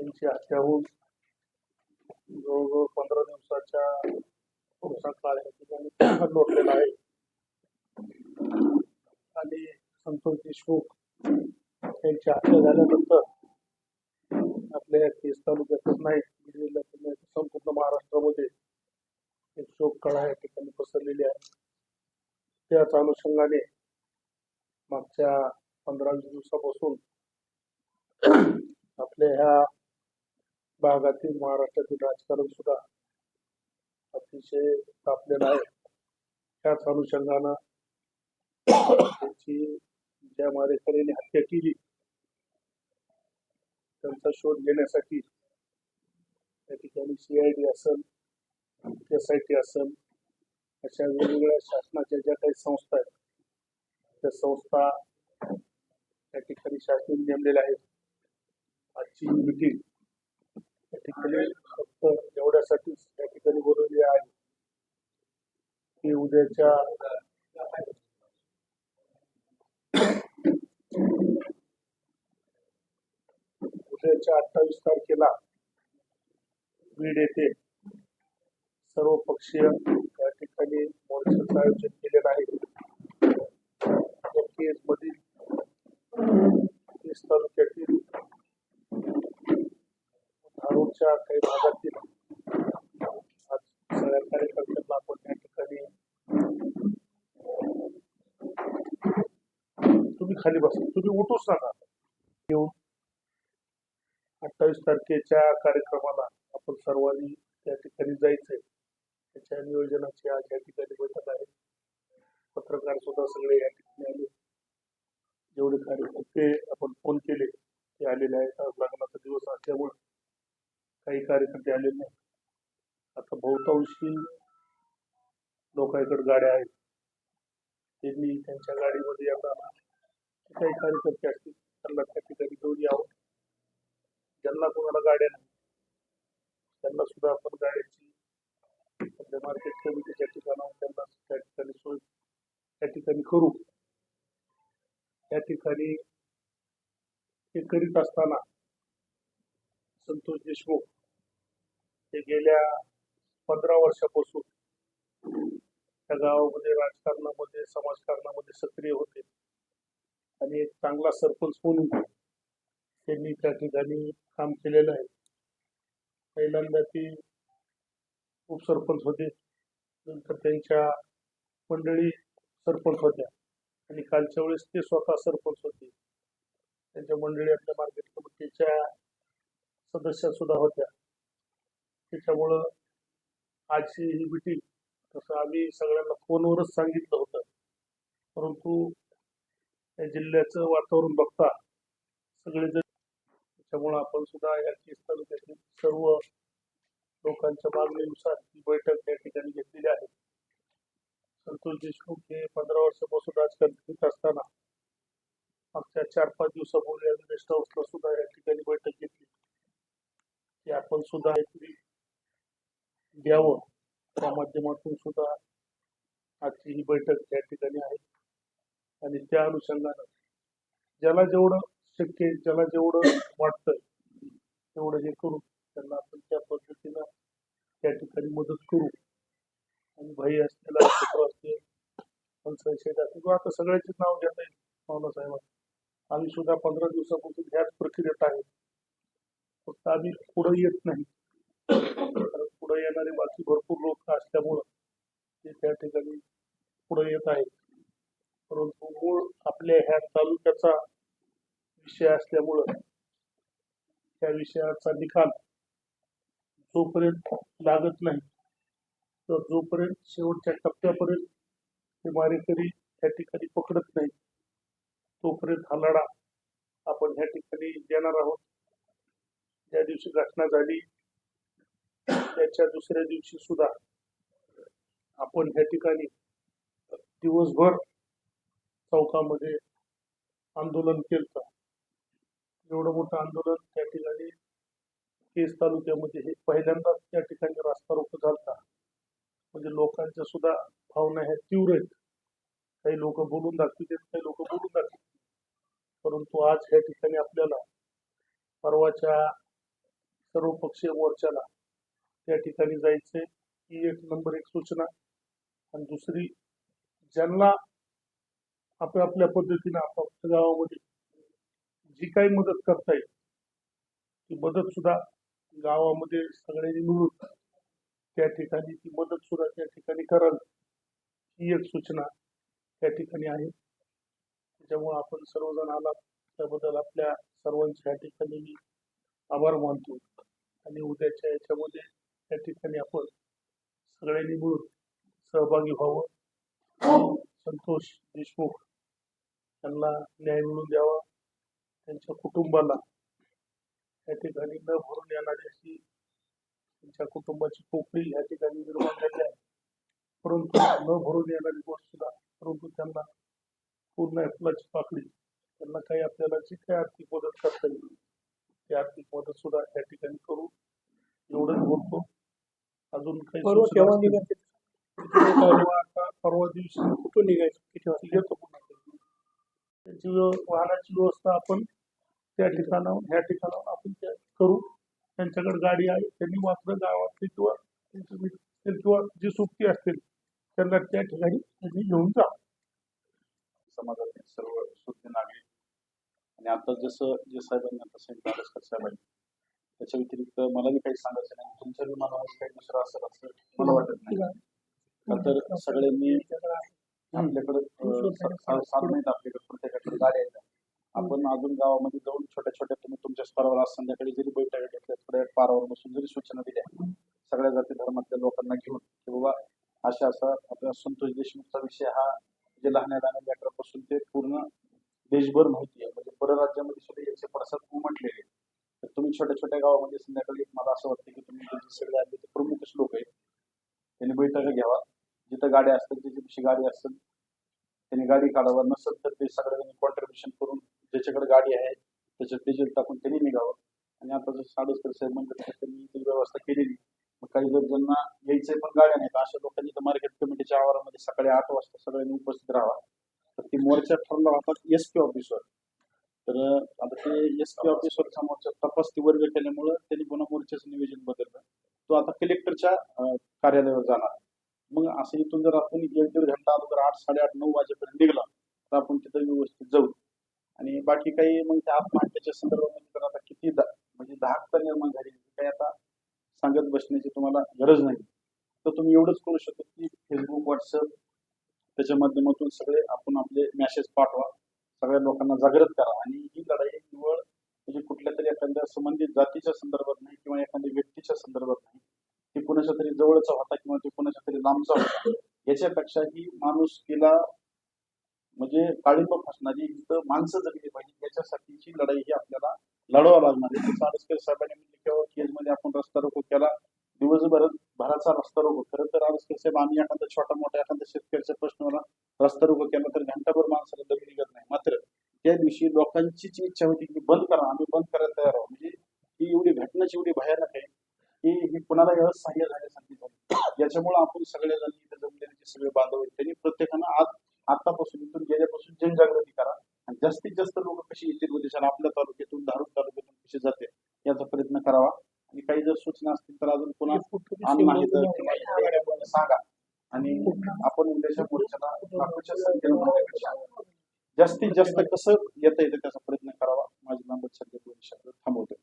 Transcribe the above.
त्यांची हत्या होऊन जवळजवळ पंधरा दिवसाच्या पुढचा काळ या ठिकाणी लोटलेला आहे. आणि संतोष देशमुख यांची हत्या झाल्यानंतर आपल्या केस तालुक्यातच नाही नाही संपूर्ण महाराष्ट्रामध्ये एक शोक कळा या ठिकाणी पसरलेली आहे. त्याच अनुषंगाने मागच्या पंधरा वीस दिवसापासून आपल्या ह्या भागातील महाराष्ट्रातील राजकारण सुद्धा अतिशय तापलेलं आहे. त्याच अनुषंगानं त्यांची ज्या मारेकऱ्यांनी हत्या केली त्यांचा शोध घेण्यासाठी त्या ठिकाणी सीआयडी असेल एस आय टी असेल अशा वेगवेगळ्या शासनाच्या ज्या काही संस्था आहेत त्या संस्था त्या ठिकाणी शासन नेमलेल्या आहेत. आजची मिटिंग त्या ठिकाणी फक्त एवढ्यासाठी त्या ठिकाणी बोलवली आहे. की उद्याच्या उद्याच्या अठ्ठावीस तारखेला बीड येथे सर्व पक्षीय या ठिकाणी मोर्चाचं आयोजन केलेलं आहे. मधील केसमधील केस काही भागातील सगळ्या कार्यकर्त्यांना आपण या ठिकाणी तुम्ही खाली बसा. तुम्ही उठूच नका. येऊन अठ्ठावीस तारखेच्या कार्यक्रमाला आपण सर्वांनी त्या ठिकाणी जायचंय. त्याच्या नियोजनाची आज या ठिकाणी बैठक आहे. पत्रकार सुद्धा सगळे या ठिकाणी आले. जेवढे कार्यकर्ते आपण फोन केले ते आलेले आहेत. आज लग्नाचा दिवस असल्यामुळे काही कार्यकर्ते आलेले नाही आता बहुतांशी लोकांकडे गाड्या आहेत. त्यांनी त्यांच्या गाडीमध्ये येताना काही कार्यकर्ते असतील त्यांना त्या ठिकाणी घेऊन यावं. ज्यांना कोणाला गाड्या नाही त्यांना सुद्धा आपण गाड्याची आपल्या मार्केट कमिटीच्या ठिकाणाहून त्यांना त्या ठिकाणी सोय त्या ठिकाणी करू. त्या ठिकाणी हे करीत असताना संतोष देशमुख हे गेल्या पंधरा वर्षापासून त्या गावामध्ये राजकारणामध्ये समाजकारणामध्ये सक्रिय होते. आणि एक चांगला सरपंच म्हणून त्यांनी त्या ठिकाणी काम केलेलं आहे. पहिल्यांदा ती उपसरपंच होते नंतर त्यांच्या मंडळी सरपंच होत्या. आणि कालच्या वेळेस ते स्वतः सरपंच होते. त्यांच्या मंडळी आपल्या मार्केट कमिटीच्या सदस्या सुद्धा होत्या. त्याच्यामुळं आजची ही मिटिंग तसं आम्ही सगळ्यांना फोनवरच सांगितलं होतं. परंतु या जिल्ह्याचं वातावरण बघता सगळेजण त्याच्यामुळं आपण सुद्धा या केस तालुक्यातील सर्व लोकांच्या मागणीनुसार ही बैठक या ठिकाणी घेतलेली आहे. संतोष देशमुख हे पंधरा वर्षापासून राजकारण करीत असताना मागच्या चार पाच दिवसापूर्वी आम्ही गेस्ट हाऊसला सुद्धा या ठिकाणी बैठक घेतली. की आपण सुद्धा काहीतरी घ्यावं त्या माध्यमातून सुद्धा आजची ही बैठक या ठिकाणी आहे. आणि त्या अनुषंगानं ज्याला जेवढं शक्य ज्याला जेवढं वाटतं तेवढं हे करू त्यांना आपण त्या पद्धतीनं त्या ठिकाणी मदत करू. आणि भाई असलेला छत्र असतील पंचायत शेत असतील किंवा आता सगळ्याचेच नाव घेता येईल पाहुणा साहेबांना. आम्ही सुद्धा पंधरा दिवसापासून ह्याच प्रक्रियेत आहे. फक्त आम्ही पुढं येत नाही. कारण पुढे येणारे बाकी भरपूर लोक असल्यामुळं ते त्या ठिकाणी पुढे येत आहेत. परंतु मूळ आपल्या ह्या तालुक्याचा विषय असल्यामुळं त्या विषयाचा निकाल जोपर्यंत लागत नाही तर जोपर्यंत शेवटच्या टप्प्यापर्यंत ते मारेकरी त्या ठिकाणी पकडत नाही तोपर्यंत हा लढा आपण ह्या ठिकाणी देणार आहोत. ज्या दिवशी घटना झाली. त्याच्या दुसऱ्या दिवशी सुद्धा आपण ह्या ठिकाणी दिवसभर चौकामध्ये आंदोलन केलं एवढं मोठं आंदोलन त्या ठिकाणी केस तालुक्यामध्ये हे पहिल्यांदाच त्या ठिकाणी रास्ता रोको झालता. म्हणजे लोकांच्या सुद्धा भावना ह्या तीव्र आहेत. काही लोक बोलून दाखवतात काही लोक बोलून दाखवते परंतु आज ह्या ठिकाणी आपल्याला परवाच्या सर्वपक्षीय मोर्चाला त्या ठिकाणी जायचंय. ही एक नंबर एक सूचना. आणि दुसरी ज्यांना आपल्या आपल्या पद्धतीने आपापल्या गावामध्ये जी काही मदत करता येईल ती मदत सुद्धा गावामध्ये सगळ्यांनी मिळून त्या ठिकाणी ती मदत सुद्धा त्या ठिकाणी कराल ही एक सूचना त्या ठिकाणी आहे. त्याच्यामुळे आपण सर्वजण आलात. त्याबद्दल आपल्या सर्वांच्या ठिकाणी मी आभार मानतो. आणि उद्याच्या याच्यामध्ये त्या ठिकाणी आपण सगळ्यांनी मिळून सहभागी व्हावं. संतोष देशमुख त्यांना न्याय मिळून द्यावा. त्यांच्या कुटुंबाला या ठिकाणी न भरून येणारी अशी त्यांच्या कुटुंबाची पोकळी या ठिकाणी निर्माण झाली आहे. परंतु न भरून येणारी गोष्ट सुद्धा परंतु त्यांना पूर्ण फुलाची पाकडी त्यांना काही आपल्याला जी काही आर्थिक मदत करता येईल ती आर्थिक मदत सुद्धा या ठिकाणी करू. एवढंच बोलतो. अजून काही परवा केव्हा? निघायचे? परवा दिवशी कुठून निघायचं? किती वाजता? येतो पुन्हा. कधी. त्याची व्यव- वाहनाची व्यवस्था आपण त्या ठिकाणाहून ह्या ठिकाणाहून आपण करू. त्यांच्याकडे गाडी आहे. त्यांनी मात्र गावातली किंवा किंवा जी सुट्टी असतील त्यांना त्या ठिकाणी त्यांनी घेऊन जा. समाजातील सर्व शुद्ध नागरिक आणि आता जसं जे साहेबांनी आता सांगितलं आडसकर साहेबांनी त्याच्या व्यतिरिक्त मलाही काही सांगायचं नाही. तुमच्या बी मनामध्ये काही दुसरं असेल असं मला वाटत नाही. का तर सगळ्यांनी आपल्याकडे साधन आपल्याकडे प्रत्येकाकडे गाड्या आहेत. आपण अजून गावामध्ये जाऊन छोट्या छोट्या तुम्ही तुमच्या स्तरावर आज संध्याकाळी जरी बैठका घेतल्या थोड्या पारावर बसून जरी सूचना दिल्या सगळ्या जाती धर्मातल्या लोकांना घेऊन की बाबा अशा असा आपला संतोष देशमुखचा विषय हा म्हणजे लहान लहान लेकरापासून ते पूर्ण देशभर माहिती आहे. म्हणजे परराज्यामध्ये सुद्धा याचे पडसाद उमटलेले तर तुम्ही छोट्या छोट्या गावामध्ये संध्याकाळी मला असं वाटतं की तुम्ही सगळे आले ते प्रमुखच लोक आहेत. त्यांनी बैठका घ्यावा. जिथं गाड्या असतील त्याच्या पिशी गाडी असतात. त्यांनी गाडी काढावं. नसेल तर ते सगळ्यांनी कॉन्ट्रीब्युशन करून ज्याच्याकडे गाडी आहे त्याच्यात डिझेल टाकून त्यांनी निघावं. आणि आता जर साडेसकर साहेब म्हणतात त्यांनी ती व्यवस्था केलेली. मग काही जर ज्यांना यायचंय पण गाड्या नाहीत अशा लोकांनी तर मार्केट कमिटीच्या आवारामध्ये सकाळी आठ वाजता सगळ्यांनी उपस्थित राहावा. तर ती मोर्चा ठरला होता एस पी ऑफिसवर तर आता ते एस पी ऑफिसवरचा मोर्चा तपास ती वर्ग केल्यामुळं त्यांनी पुन्हा मोर्चाचं नियोजन बदललं. तो आता कलेक्टरच्या कार्यालयावर जाणार. मग असं इथून जर आपण एक दीड घंटा अगोदर आठ साडेआठ नऊ वाजेपर्यंत निघला तर आपण तिथं व्यवस्थित जाऊ. आणि बाकी काही मग त्या आत्महत्येच्या संदर्भामध्ये तर आता किती म्हणजे धाकता निर्माण झाली काही आता सांगत बसण्याची तुम्हाला गरज नाही. तर तुम्ही एवढंच करू शकतो की फेसबुक व्हॉट्सअप त्याच्या माध्यमातून सगळे आपण आपले मॅसेज पाठवा. सगळ्या लोकांना जागृत करा. आणि ही लढाई केवळ म्हणजे कुठल्या तरी एखाद्या संबंधित जातीच्या संदर्भात नाही किंवा एखाद्या व्यक्तीच्या संदर्भात नाही. ती कुणाच्या तरी जवळचा होता किंवा ते कुणाच्या तरी लांबचा होता. याच्यापेक्षा ही माणूस तिला म्हणजे काळिंब असणारी इथं माणसं जगली पाहिजे. याच्यासाठीची लढाई ही आपल्याला लढवा लागणार आहे. साहेबांनी म्हणजे केव्हा केजमध्ये आपण रस्ता रोको केला दिवसभर भराचा रस्ता रोग खरं तर आज कसं आम्ही एखादा छोटा मोठा एखादा शेतकऱ्याच्या प्रश्न रस्ता रोग केला तर घंटाभर माणसाला दम निघत नाही. मात्र त्या दिवशी लोकांचीच इच्छा होती की बंद करा आम्ही बंद करायला तयार आहोत. म्हणजे ही एवढी घटनाची एवढी भयानक आहे की ही कुणाला असहाय्य झाल्यासारखी झाली. याच्यामुळे आपण सगळ्या जण इथे जमलेले सगळे बांधव आहेत त्यांनी प्रत्येकानं आज आतापासून इथून गेल्यापासून जनजागृती करा. आणि जास्तीत जास्त लोक कशी येतील उद्देशाने आपल्या तालुक्यातून धारूर तालुक्यात कशी जाते याचा प्रयत्न करावा आणि काही जर सूचना असतील तर अजून पुन्हा तर किंवा इतर गाड्या सांगा. आणि आपण उद्याच्या मोर्चाला लाखोच्या संख्येने होण्यापेक्षा जास्तीत जास्त कसं येता येतं त्याचा प्रयत्न करावा? माझी लांबच सध्या थांबवतो